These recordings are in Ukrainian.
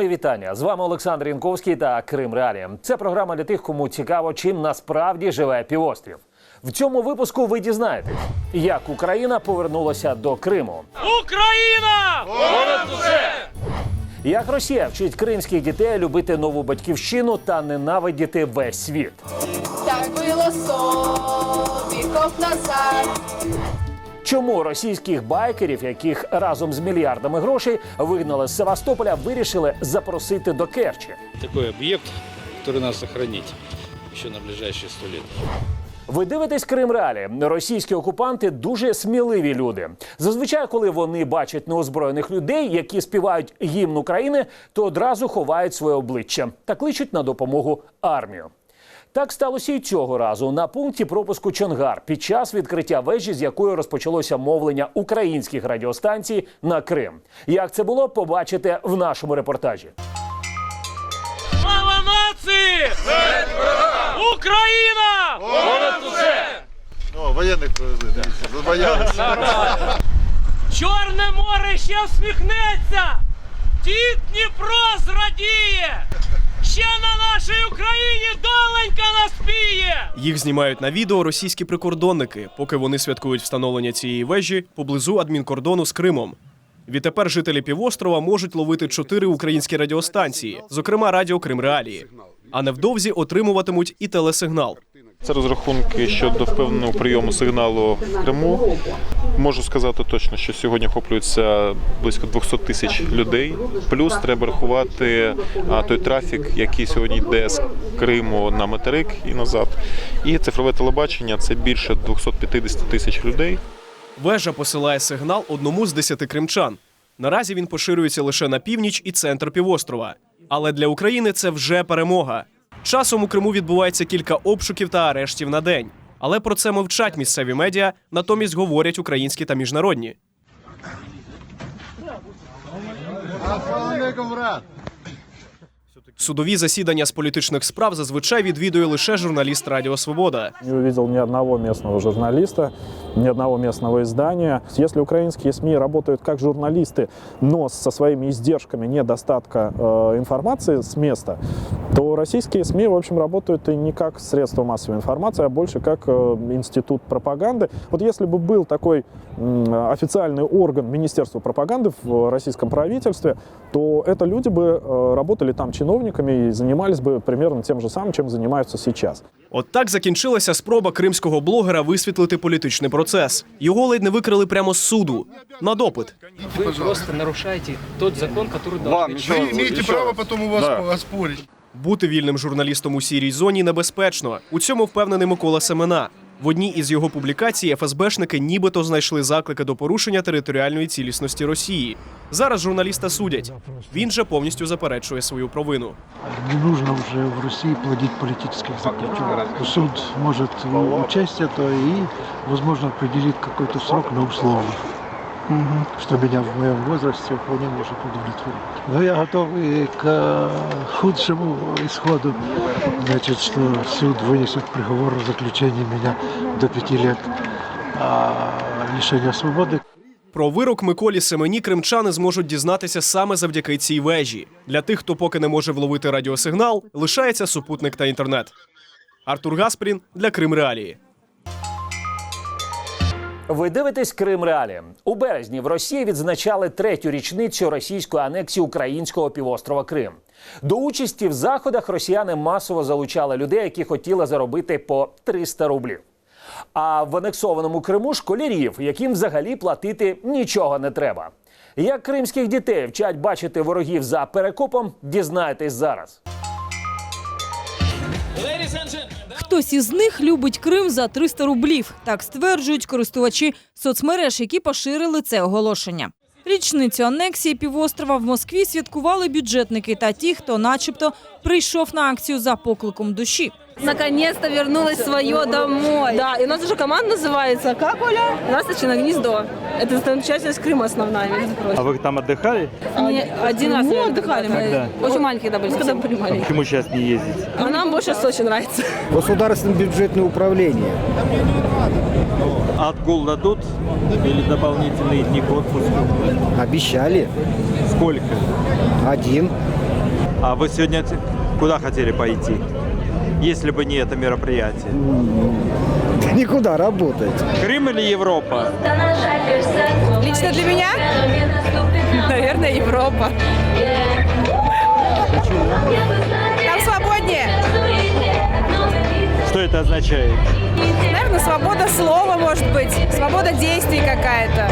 Мої вітання. З вами Олександр Янковський та Крим Реалії. Це програма для тих, кому цікаво, чим насправді живе півострів. В цьому випуску ви дізнаєтесь, як Україна повернулася до Криму, Україна! як Росія вчить кримських дітей любити нову батьківщину та ненавидіти весь світ. Так было сто веков назад. Чому російських байкерів, яких разом з мільярдами грошей вигнали з Севастополя, вирішили запросити до Керчі? такой объект, который надо сохранить еще на ближайшие сто лет. Ви дивитесь Крим Реалі. Російські окупанти дуже сміливі люди. Зазвичай, коли вони бачать неозброєних людей, які співають гімн України, то одразу ховають своє обличчя та кличуть на допомогу армію. Так сталося і цього разу на пункті пропуску Чонгар під час відкриття вежі, з якої розпочалося мовлення українських радіостанцій на Крим. Як це було, побачите в нашому репортажі. Слава нації! Україна! О, воєнних привезли, дивіться, забоялися. Чорне море ще всміхнеться! Тік Дніпро зрадіє! Ще на нашій Україні доленька наспіє! Їх знімають на відео російські прикордонники, поки вони святкують встановлення цієї вежі поблизу адмінкордону з Кримом. Відтепер жителі півострова можуть ловити чотири українські радіостанції, зокрема Радіо Крим Реалії. А невдовзі отримуватимуть і телесигнал. Це розрахунки щодо впевненого прийому сигналу в Криму. Можу сказати точно, що сьогодні охоплюється близько 200 тисяч людей. Плюс треба рахувати той трафік, який сьогодні йде з Криму на материк і назад. І цифрове телебачення це більше 250 тисяч людей. Вежа посилає сигнал одному з десяти кримчан. Наразі він поширюється лише на північ і центр півострова. Але для України це вже перемога. Часом у Криму відбувається кілька обшуків та арештів на день. Але про це мовчать місцеві медіа, натомість говорять українські та міжнародні. Судові засідання з політичних справ зазвичай відвідує лише журналіст Радіо Свобода. Не увидел ни одного местного журналиста, ни одного местного издания. Если украинские СМИ работают как журналисты, но со своими издержками недостатка э, информации с места, то российские СМИ, в общем, работают и не как средство массовой информации, а больше как э, институт пропаганды. Вот если бы был такой м, официальный орган Министерства пропаганды в российском правительстве, то это люди бы э, работали там чиновниками и занимались бы примерно тем же самым, чем занимаются сейчас. От так закінчилася спроба кримського блогера висвітлити політичний процес. Його ледь не викрили прямо з суду на допит. Вы просто нарушаете тот закон, который должен Вам быть. еще, Вы имеете еще право раз. потом у вас Да. оспорить. Бути вільним журналістом у сірій зоні небезпечно. У цьому впевнений Микола Семена. В одній із його публікацій ФСБшники нібито знайшли заклики до порушення територіальної цілісності Росії. Зараз журналіста судять. Він же повністю заперечує свою провину. Не нужно уже в России плодить политических заключенных. Суд может э, учесть это и, возможно, определит какой-то срок, но условно. Что меня в моем возрасте вполне может удовлетворить. Но я готов и к э, худшему исходу. Значит, что суд вынесет приговор о заключении меня до пяти лет а, лишения свободы. Про вирок Миколі Семені кримчани зможуть дізнатися саме завдяки цій вежі. Для тих, хто поки не може вловити радіосигнал, лишається супутник та інтернет. Артур Гаспрін для Крим Реалії. Ви дивитесь Крим Реалі. У березні в Росії відзначали третю річницю російської анексії українського півострова Крим. До участі в заходах росіяни масово залучали людей, які хотіли заробити по 300 рублів. А в анексованому Криму школярів, яким взагалі платити нічого не треба. Як кримських дітей вчать бачити ворогів за перекопом, дізнайтесь зараз. Хтось із них любить Крим за 300 рублів. Так стверджують користувачі соцмереж, які поширили це оголошення. Річницю анексії півострова в Москві святкували бюджетники та ті, хто, начебто, прийшов на акцію за покликом душі. Наконец-то вернулась свое домой. Да, и у нас уже команда называется как, Оля? Ласточкино гнездо. Это часть Крыма основная, между прочим. А вы там отдыхали? Не, один раз Ну, мы отдыхали мы. Когда? Очень маленькие, когда были, когда были маленькие. Почему сейчас не ездите? А нам больше Сочи нравится. Государственное бюджетное управление. Отгул дадут или дополнительные дни к отпуску? Обещали. Сколько? Один. А вы сегодня куда хотели пойти? Если бы не это мероприятие. Никуда работать. Крым или Европа? Лично для меня? Наверное, Европа. Там свободнее. Что это означает? Наверное, свобода слова, может быть. Свобода действий какая-то.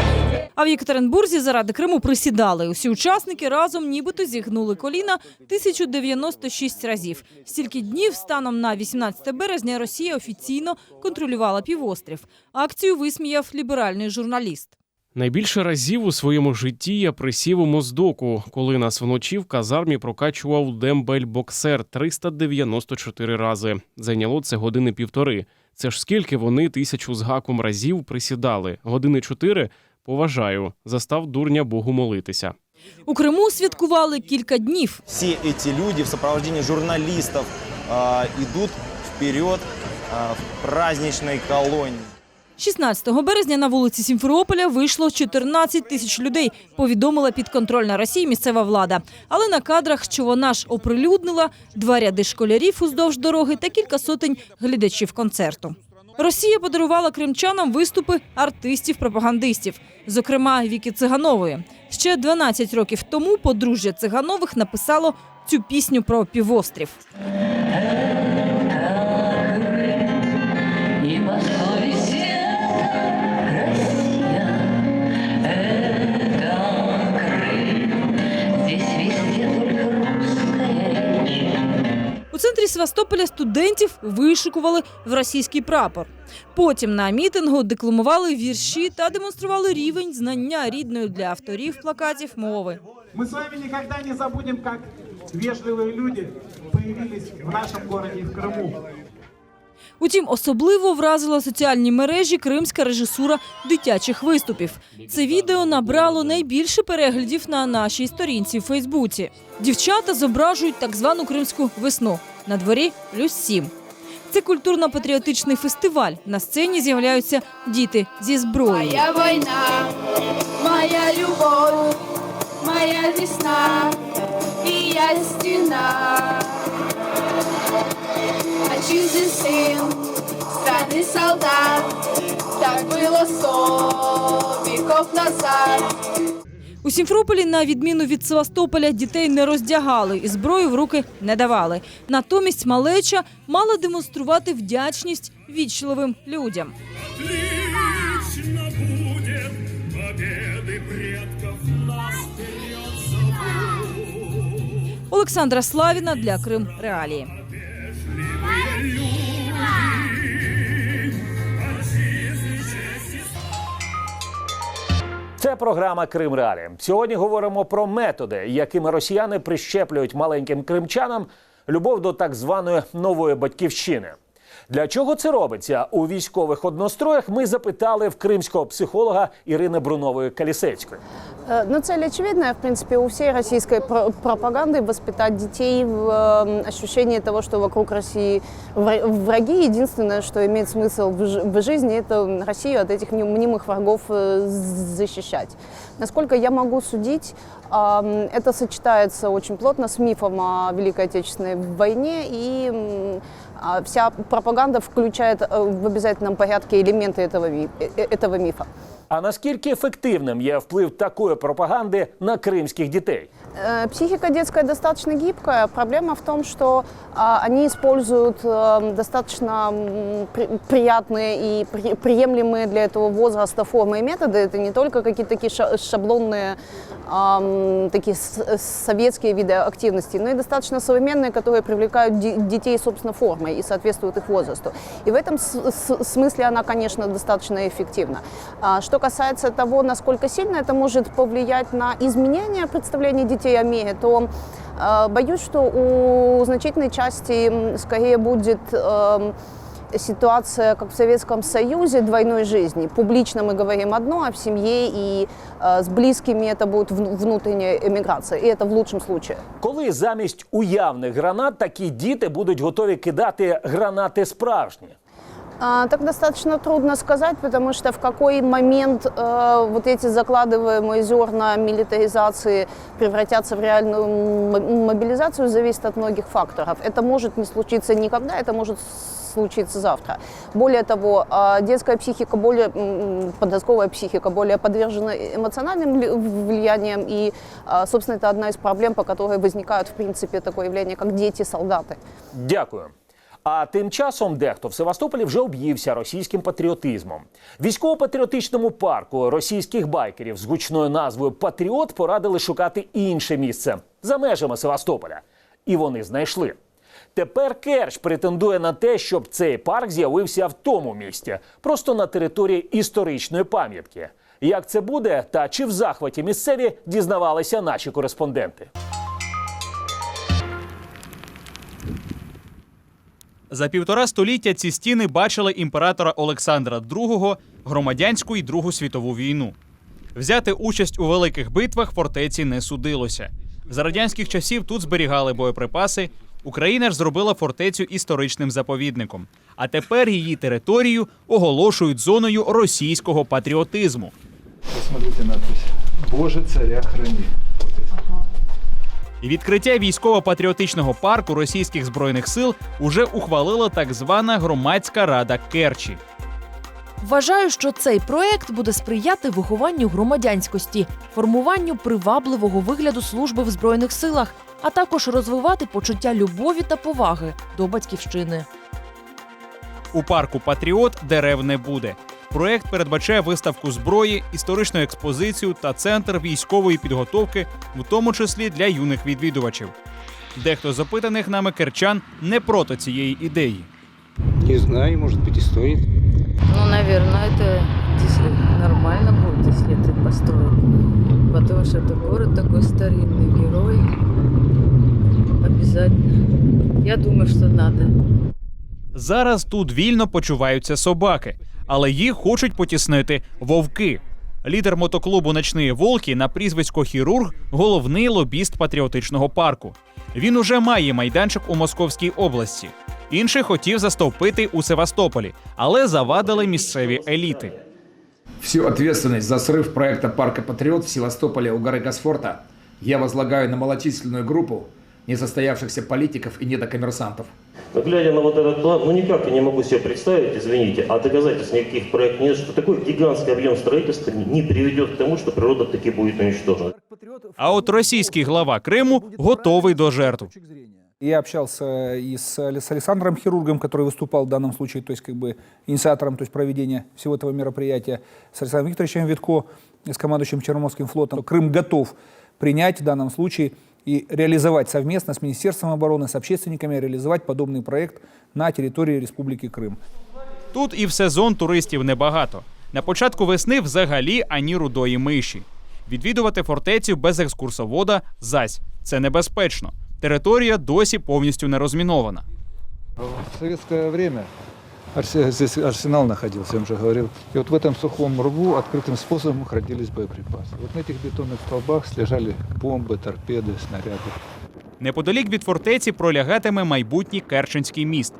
А в Єкатеринбурзі заради Криму присідали. Усі учасники разом нібито зігнули коліна 1096 разів. Стільки днів станом на 18 березня Росія офіційно контролювала півострів. Акцію висміяв ліберальний журналіст. Найбільше разів у своєму житті я присів у моздоку, коли нас вночі в казармі прокачував дембель-боксер 394 рази. Зайняло це години півтори. Це ж скільки вони тисячу з гаком разів присідали. Години чотири поважаю. Застав дурня Богу молитися. У Криму святкували кілька днів. Все эти люди в сопровождении журналистов а, идут вперед в праздничной колонне. 16 березня на вулиці Сімферополя вийшло 14 тисяч людей. Повідомила підконтрольна Росії місцева влада. Але на кадрах, що вона ж оприлюднила, два ряди школярів уздовж дороги та кілька сотень глядачів концерту. Росія подарувала кримчанам виступи артистів-пропагандистів, зокрема Віки Циганової. Ще 12 років тому подружжя Циганових написало цю пісню про півострів. центрі Севастополя студентів вишикували в російський прапор. Потім на мітингу декламували вірші та демонстрували рівень знання рідної для авторів плакатів мови. Мы с вами никогда не забудем, как вежливые люди появились в нашем городе и в Крыму. Утім, особливо вразила соціальні мережі кримська режисура дитячих виступів. Це відео набрало найбільше переглядів на нашій сторінці в Фейсбуці. Дівчата зображують так звану кримську весну. На дворі плюс сім. Це культурно-патріотичний фестиваль. На сцені з'являються діти зі зброєю. Моя война, моя любовь, моя весна, и я стена. Отчизны сын, страны солдат, так было сто веков назад. У Сімферополі, на відміну від Севастополя, дітей не роздягали і зброю в руки не давали. Натомість малеча мала демонструвати вдячність вічливим людям. Олександра Славіна для Крим Реалії. Це програма Крим Реалі. Сьогодні говоримо про методи, якими росіяни прищеплюють маленьким кримчанам любов до так званої нової батьківщини. Для чого це робиться у військових одностроях? Ми запитали в кримського психолога Ірини Брунової Калісецької. Э, Ну, цель очевидная, в принципе, у всей российской про- пропаганды воспитать детей в э, ощущении того, что вокруг России вра- враги. Единственное, что имеет смысл в, жи- в жизни, это Россию от этих мни- мнимых врагов э, защищать. Насколько я могу судить, ам, это сочетается очень плотно с мифом о Великой Отечественной войне и м, а, вся пропаганда включает э, в обязательном порядке элементы этого, ми- э, этого мифа. А наскільки ефективним є вплив такої пропаганди на кримських дітей? Э, Психика детская достаточно гибкая. Проблема в том, что а, они используют э, достаточно м, при- приятные и при- приемлемые для этого возраста формы и методы. Это не только какие-то такие ша- шаблонные ам, такие с- советские виды активности, но и достаточно современные, которые привлекают де- детей, собственно, формой и соответствуют их возрасту. И в этом с- с- смысле она, конечно, достаточно эффективна. А, Что касается того, насколько сильно это может повлиять на изменение представления детей о мире, то э, боюсь, что у значительной части м, скорее будет эм, ситуация, как в Советском Союзе, двойной жизни. Публично мы говорим одно, а в семье и э, с близкими это будет вну- внутренняя эмиграция. И это в лучшем случае. Коли замість уявних гранат такі діти будуть готові кидати гранати справжні? А, Так достаточно трудно сказать, потому что в какой момент э, вот эти закладываемые зерна милитаризации превратятся в реальную мобилизацию, зависит от многих факторов. Это может не случиться никогда, это может случиться завтра. Более того, а, детская психика, более подростковая психика более подвержена эмоциональным ли- влияниям, и, а, собственно, это одна из проблем, по которой возникают, в принципе, такое явление, как дети-солдаты. Дякую. А тим часом дехто в Севастополі вже об'ївся російським патріотизмом. Військово-патріотичному парку російських байкерів з гучною назвою Патріот порадили шукати інше місце за межами Севастополя. І вони знайшли. Тепер Керч претендує на те, щоб цей парк з'явився в тому місті, просто на території історичної пам'ятки. Як це буде та чи в захваті місцеві дізнавалися наші кореспонденти. За півтора століття ці стіни бачили імператора Олександра II, громадянську і Другу світову війну. Взяти участь у великих битвах фортеці не судилося. За радянських часів тут зберігали боєприпаси. Україна ж зробила фортецю історичним заповідником. А тепер її територію оголошують зоною російського патріотизму. Посмотрите надпись. Боже, царя храни. І Відкриття військово-патріотичного парку російських збройних сил уже ухвалила так звана громадська рада Керчі. Вважаю, що цей проект буде сприяти вихованню громадянськості, формуванню привабливого вигляду служби в збройних силах, а також розвивати почуття любові та поваги до батьківщини. У парку Патріот дерев не буде. Проект передбачає виставку зброї, історичну експозицію та центр військової підготовки, в тому числі для юних відвідувачів. Дехто з опитаних нами керчан не проти цієї ідеї. Не знаю, может быть и стоит. Ну, наверное, это действительно нормально будет, если это построить. Потому что это город такой старинный, герой. Обязательно. Я думаю, что надо. Зараз тут вільно почуваються собаки, але їх хочуть потіснити вовки. Лідер мотоклубу Ночні Волки на прізвисько Хірург головний лобіст патріотичного парку. Він уже має майданчик у Московській області. Інший хотів застовпити у Севастополі, але завадили місцеві еліти. Всю ответственность за срыв проекта «Парка Патриот» в Севастополе у горы Госфорта я возлагаю на малочисленную группу несостоявшихся политиков и недокоммерсантов. Но глядя на вот этот план, ну никак я не могу себе представить, извините, а доказательств никаких проектов нет, что такой гигантский объем строительства не приведет к тому, что природа таки будет уничтожена. А от російський глава Криму готовий до жертв. Я общался и с, с Александром Хирургом, который выступал в данном случае, то есть как бы инициатором то есть проведения всего этого мероприятия, с Александром Викторовичем Витко, с командующим Черноморским флотом. Крым готов принять в данном случае и реализовать совместно с Министерством обороны, с общественниками, реализовать подобный проект на территории Республики Крым. Тут і в сезон туристів небагато. На початку весни взагалі ані рудої миші. Відвідувати фортецю без екскурсовода зась це небезпечно. Територія досі повністю не розмінована. В советское время арсе- здесь арсенал находился, я вам уже говорил. И вот в этом сухом рву открытым способом хранились боеприпасы. Вот на этих бетонных столбах лежали бомбы, торпеды, снаряды. Неподалік від фортеці пролягатиме майбутній Керченський міст.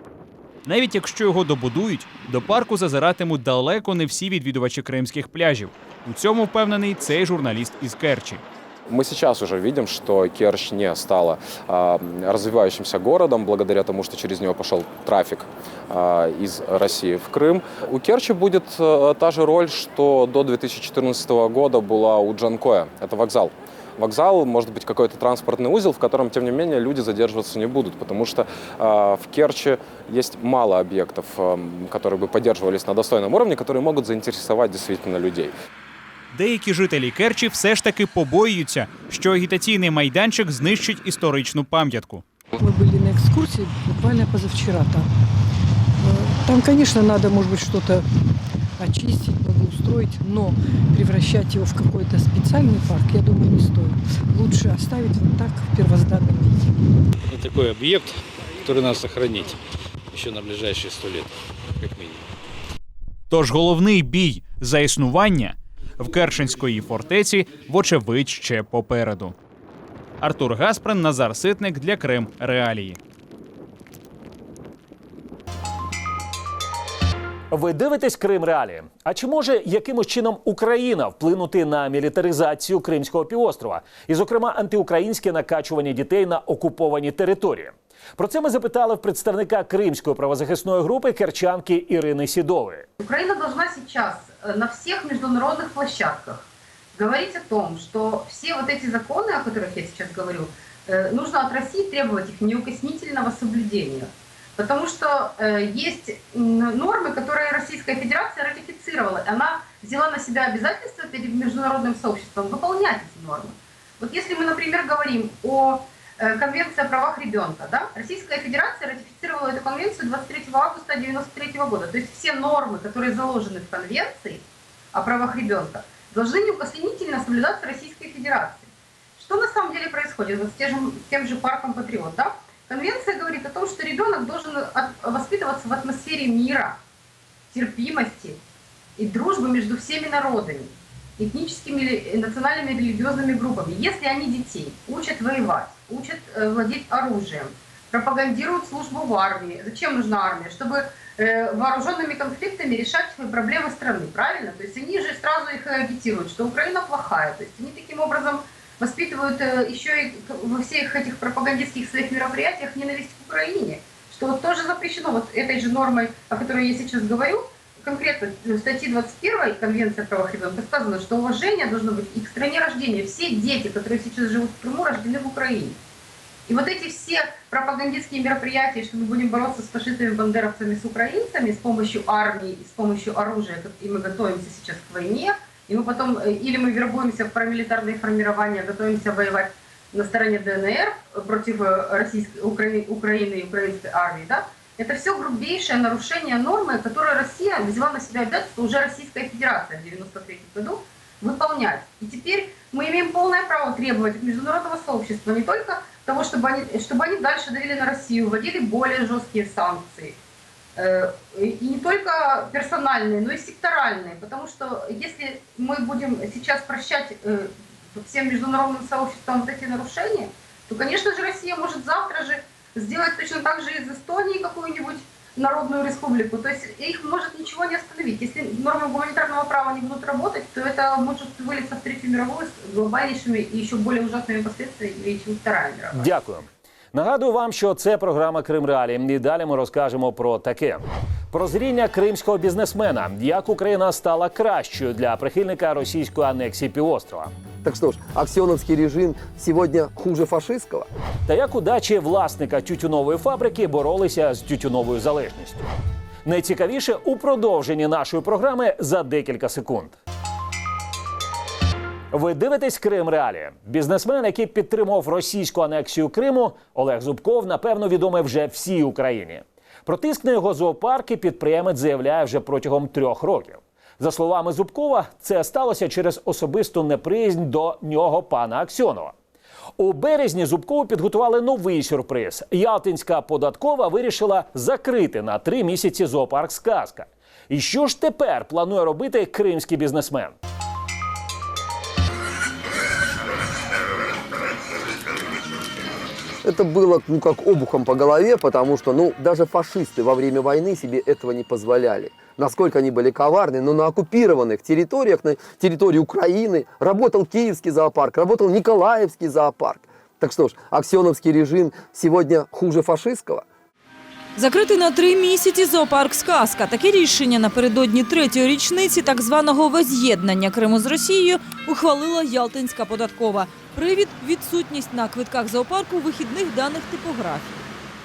Навіть якщо його добудують, до парку зазиратимуть далеко не всі відвідувачі кримських пляжів. У цьому впевнений цей журналіст із Керчі. Мы сейчас уже видим, что Керчь не стала а, развивающимся городом благодаря тому, что через него пошел трафик а, из России в Крым. У Керчи будет а, та же роль, что до 2014 года была у Джанкоя. Это вокзал. Вокзал может быть какой-то транспортный узел, в котором, тем не менее, люди задерживаться не будут, потому что а, в Керчи есть мало объектов, а, которые бы поддерживались на достойном уровне, которые могут заинтересовать действительно людей. Деякі жителі Керчі все ж таки побоюються, що агітаційний майданчик знищить історичну пам'ятку. Мы были на экскурсии буквально позавчера там. Э, Там, конечно, надо, может быть, что-то очистить, благоустроить, но превращать его в какой-то специальный парк, я думаю, не стоит. Лучше оставить вот так в первозданном виде. Это такой объект, который надо сохранить еще на ближайшие сто лет, как минимум. Тож головний бій за існування в Керченської фортеці, вочевидь, ще попереду. Артур Гасприн, Назар Ситник для Крим Реалії. Ви дивитесь Крим Реалі. А чи може якимось чином Україна вплинути на мілітаризацію Кримського півострова, і, зокрема, антиукраїнське накачування дітей на окуповані території? Про це ми запитали в представника Кримської правозахисної групи керчанки Ірини Сідової. Украина должна э, на всех международных площадках говорить о том, что все вот эти законы, о которых я сейчас говорю, э, нужно от России требовать их неукоснительного соблюдения. Потому что э, есть нормы, которые Российская Федерация ратифицировала. Она взяла на себя обязательство перед международным сообществом выполнять эти нормы. Вот если мы, например, говорим о э, Конвенции о правах ребенка, да? Российская Федерация ратифицировала эту конвенцию 23 августа 1993 года. То есть все нормы, которые заложены в конвенции о правах ребенка, должны неукоснительно соблюдаться Российской Федерацией. Что на самом деле происходит вот с тем же, с тем же парком Патриот? Да? Конвенция говорит о том, что ребенок должен от- воспитываться в атмосфере мира, терпимости и дружбы между всеми народами, этническими, национальными и религиозными группами. Если они детей учат воевать, учат э, владеть оружием, пропагандируют службу в армии. Зачем нужна армия? Чтобы э, вооруженными конфликтами решать проблемы страны, правильно? То есть они же сразу их э, агитируют, что Украина плохая. То есть они таким образом воспитывают э, еще и к- во всех этих пропагандистских своих мероприятиях ненависть к Украине, что вот тоже запрещено вот этой же нормой, о которой я сейчас говорю, конкретно в статье 21 Конвенции о правах ребенка сказано, что уважение должно быть и к стране рождения. Все дети, которые сейчас живут в Крыму, рождены в Украине. И вот эти все пропагандистские мероприятия, что мы будем бороться с фашистами, бандеровцами, с украинцами с помощью армии с помощью оружия, и мы готовимся сейчас к войне, и мы потом, э, или мы вербуемся в парамилитарные формирования, готовимся воевать на стороне ДНР против э, российской, Украины, Украины и украинской армии, да, это все грубейшее нарушение нормы, которую Россия взяла на себя обязательство, уже Российская Федерация в 93 году, выполнять. И теперь мы имеем полное право требовать от международного сообщества не только того, чтобы они, чтобы они дальше давили на Россию, вводили более жесткие санкции. Э, И не только персональные, но и секторальные. Потому что если мы будем сейчас прощать э, всем международным сообществом вот эти нарушения, то, конечно же, Россия может завтра же сделать точно так же из Эстонии какую-нибудь народную республику. То есть их может ничего не остановить. Если нормы гуманитарного права не будут работать, то это может вылиться в Третью мировую с глобальнейшими и еще более ужасными последствиями, чем Вторая мировая. Дякую. Нагадую вам, що це програма Крим Реалі. І далі ми розкажемо про таке: прозріння кримського бізнесмена, як Україна стала кращою для прихильника російської анексії півострова. Так что ж, аксеновский режим сегодня хуже фашистского? Та як удачі власника тютюнової фабрики боролися з тютюновою залежністю. Найцікавіше у продовженні нашої програми за декілька секунд. Ви дивитесь Крим Реалі. Бізнесмен, який підтримував російську анексію Криму, Олег Зубков, напевно, відомий вже всій Україні. Про тиск на його зоопарки підприємець заявляє вже протягом трьох років. За словами Зубкова, це сталося через особисту неприязнь до нього пана Аксьонова. У березні Зубкову підготували новий сюрприз. Ялтинська податкова вирішила закрити на три місяці зоопарк Сказка. І що ж тепер планує робити кримський бізнесмен? Это было, ну, как обухом по голове, потому что, ну, даже фашисты во время войны себе этого не позволяли. Насколько они были коварны, но на оккупированных территориях, на территории Украины работал Киевский зоопарк, работал Николаевский зоопарк. Так что ж, аксеновский режим сегодня хуже фашистского? Закрити на три місяці зоопарк Сказка. Таке рішення напередодні третьої річниці так званого воз'єднання Криму з Росією ухвалила Ялтинська податкова. Привід відсутність на квитках зоопарку вихідних даних типографії.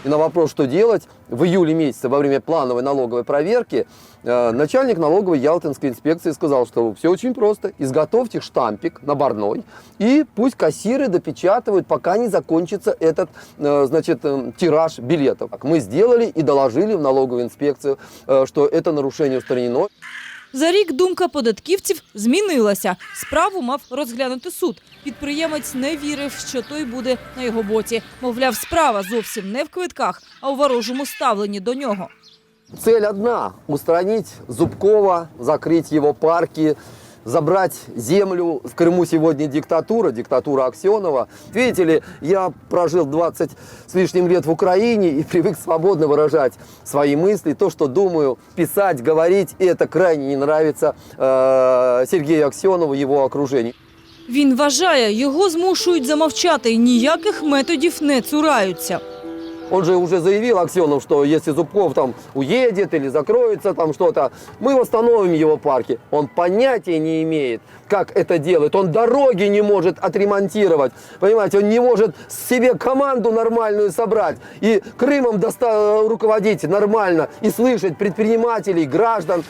И на вопрос, что делать, в июле месяце во время плановой налоговой проверки э, начальник налоговой Ялтинской инспекции сказал, что все очень просто. Изготовьте штампик наборной и пусть кассиры допечатывают, пока не закончится этот э, значит, э, тираж билетов. Мы сделали и доложили в налоговую инспекцию, что это нарушение устранено. За рік думка податківців змінилася. Справу мав розглянути суд. Підприємець не вірив, що той буде на його боці. Мовляв, справа зовсім не в квитках, а у ворожому ставленні до нього. Цель одна – устранить Зубкова, закрыть его парки, забрать землю. В Крыму сегодня диктатура, диктатура Аксенова. Видите ли, я прожил 20 с лишним лет в Украине и привык свободно выражать свои мысли, то, что думаю, писать, говорить. И это крайне не нравится э, Сергею Аксенову, его окружению. Він вважає, його змушують замовчати і ніяких методів не цураються. Он же уже заявил, Аксенов, что если Зубков там уедет или закроется там что-то, мы восстановим его парки. Он понятия не имеет, как это делает. Он дороги не может отремонтировать. Понимаете, он не может себе команду нормальную собрать. И Крымом доста- руководить нормально. И слышать предпринимателей, граждан.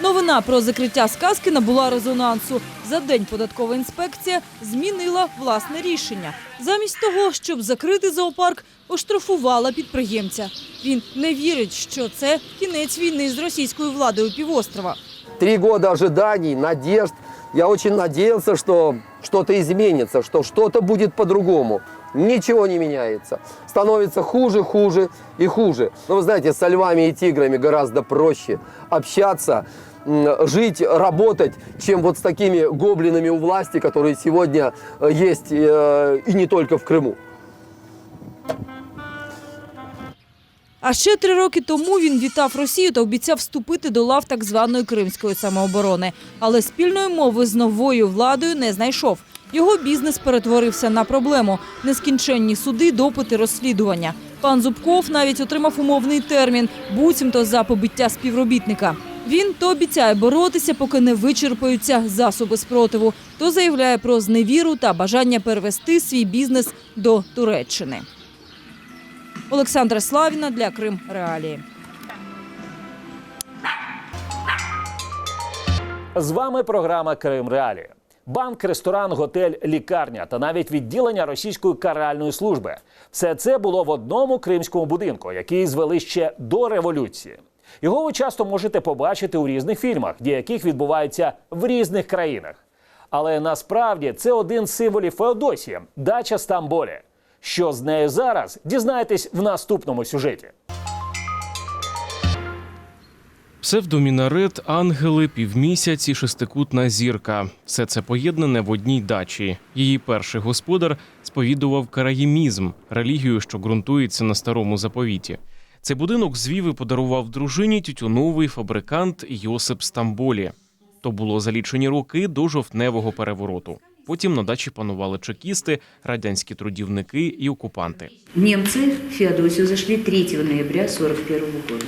Новина про закриття сказки набула резонансу. За день податкова інспекція змінила власне рішення. Замість того, щоб закрити зоопарк, оштрафувала підприємця. Він не вірить, що це кінець війни з російською владою півострова. Три года ожиданий, надежд. Я очень надеялся, что что-то изменится, что что-то будет по-другому. Ничего не меняется. Становится хуже, хуже и хуже. Но вы знаете, со львами и тиграми гораздо проще общаться, м, жить, работать, чем вот с такими гоблинами у власти, которые сегодня э, есть э, и не только в Крыму. А ще три роки тому він вітав Росію та обіцяв вступити до лав так званої кримської самооборони. Але спільної мови з новою владою не знайшов. Його бізнес перетворився на проблему: нескінченні суди, допити, розслідування. Пан Зубков навіть отримав умовний термін, буцімто за побиття співробітника. Він то обіцяє боротися, поки не вичерпаються засоби спротиву, то заявляє про зневіру та бажання перевести свій бізнес до Туреччини. Олександра Славіна для Крим Реалії. З вами програма Крим Реалі. Банк, ресторан, готель, лікарня та навіть відділення російської каральної служби. Все це було в одному кримському будинку, який звели ще до революції. Його ви часто можете побачити у різних фільмах, дії яких відбуваються в різних країнах. Але насправді це один з символів Феодосії дача Стамболі. Що з нею зараз, дізнаєтесь в наступному сюжеті. Псевдомінарет, ангели, півмісяць і шестикутна зірка. Все це поєднане в одній дачі. Її перший господар сповідував караїмізм, релігію, що ґрунтується на старому заповіті. Цей будинок звів і подарував дружині тютюновий фабрикант Йосип Стамболі. То було за лічені роки до жовтневого перевороту. Потім на дачі панували чекісти, радянські трудівники і окупанти. Немцы в Феодосию зашли 3 ноября 1941 года.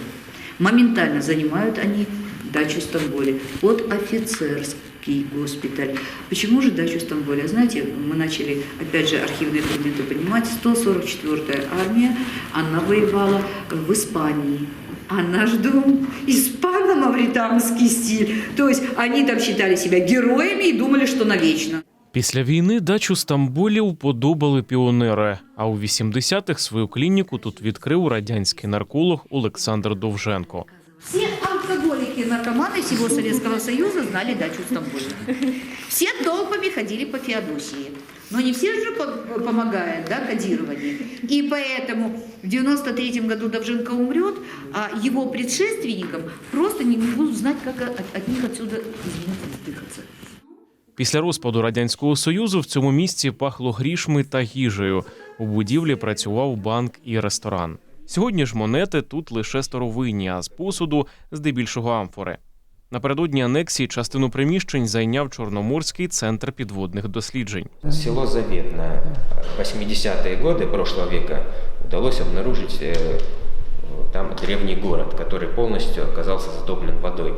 Моментально занимают они дачу в Стамбуле под офицерский госпиталь. Почему же дачу в Стамбуле? Знаете, мы начали, опять же, архивные предметы понимать. 144-я армия, она воевала в Испании. А наш дом испано-мавританский стиль. То есть они там считали себя героями и думали, что навечно. Після війни дачу Стамбулі уподобали піонери. А у 80-х свою клініку тут відкрив радянський нарколог Олександр Довженко. Все алкоголики и наркоманы всего Советского Союза знали дачу в Стамбуле. Все толпами ходили по Феодосии. Но не все же по- помогают, да, кодирование. И поэтому в 93 году Довженко умрет, а его предшественникам просто не будут знать, как от, от них отсюда, извините, сдыхаться. Після розпаду радянського союзу в цьому місці пахло грішми та їжею. У будівлі працював банк і ресторан. Сьогодні ж монети тут лише старовинні, а з посуду здебільшого амфори. Напередодні анексії частину приміщень зайняв Чорноморський центр підводних досліджень. Село Заветное. В 80-е годы прошлого века удалось обнаружить э, там древний город, который полностью оказался затоплен водой.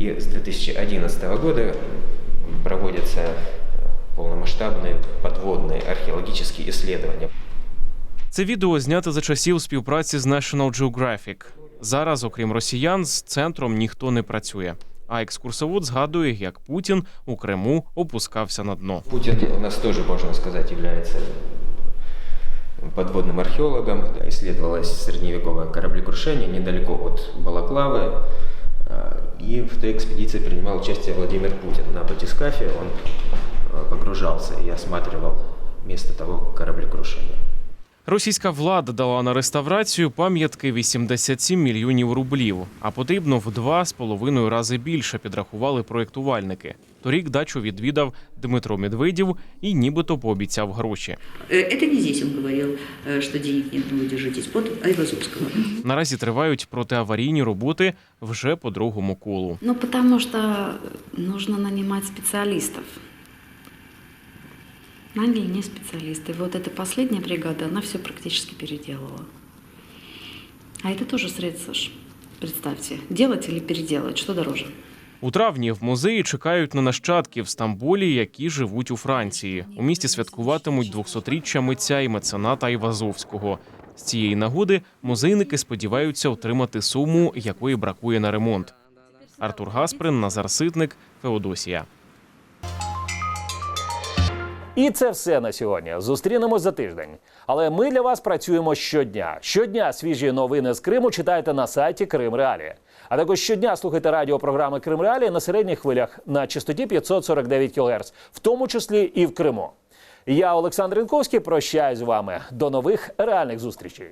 И с 2011 года проводятся полномасштабные подводные археологические исследования. Це відео знято за часів співпраці з National Geographic. Зараз, окрім росіян, з центром ніхто не працює. А екскурсовод згадує, як Путін у Криму опускався на дно. Путин у нас тоже, можно сказать, является подводным археологом. Да, Исследовалось средневековое кораблекрушение недалеко от Балаклавы. И в той экспедиции принимал участие Владимир Путин. На батискафе он погружался и осматривал место того кораблекрушения. Російська влада дала на реставрацію пам'ятки 87 мільйонів рублів, а потрібно в два з половиною рази більше, підрахували проєктувальники. Торік дачу відвідав Дмитро Медведєв і нібито пообіцяв гроші. Э, Это не здесь он говорил, э, что денег нет, не удержитесь. Под Айвазовского. Наразі тривають протиаварійні роботи вже по другому колу. Ну, потому что нужно нанимать специалистов. Наняли не специалисты. Вот эта последняя бригада, она все практически переделала. А это тоже средства ж. Представьте, делать или переделать, что дороже? У травні в музеї чекають на нащадків в Стамбулі, які живуть у Франції. У місті святкуватимуть 200-річчя митця і мецената Івазовського. З цієї нагоди музейники сподіваються отримати суму, якої бракує на ремонт. Артур Гасприн, Назар Ситник, Феодосія. І це все на сьогодні. Зустрінемось за тиждень. Але ми для вас працюємо щодня. Щодня свіжі новини з Криму читайте на сайті Крим Реалі. А також щодня слухайте радіопрограми Крим Реалі на середніх хвилях на частоті 549 кГц, в тому числі і в Криму. Я Олександр Інковський. Прощаюсь з вами. До нових реальних зустрічей.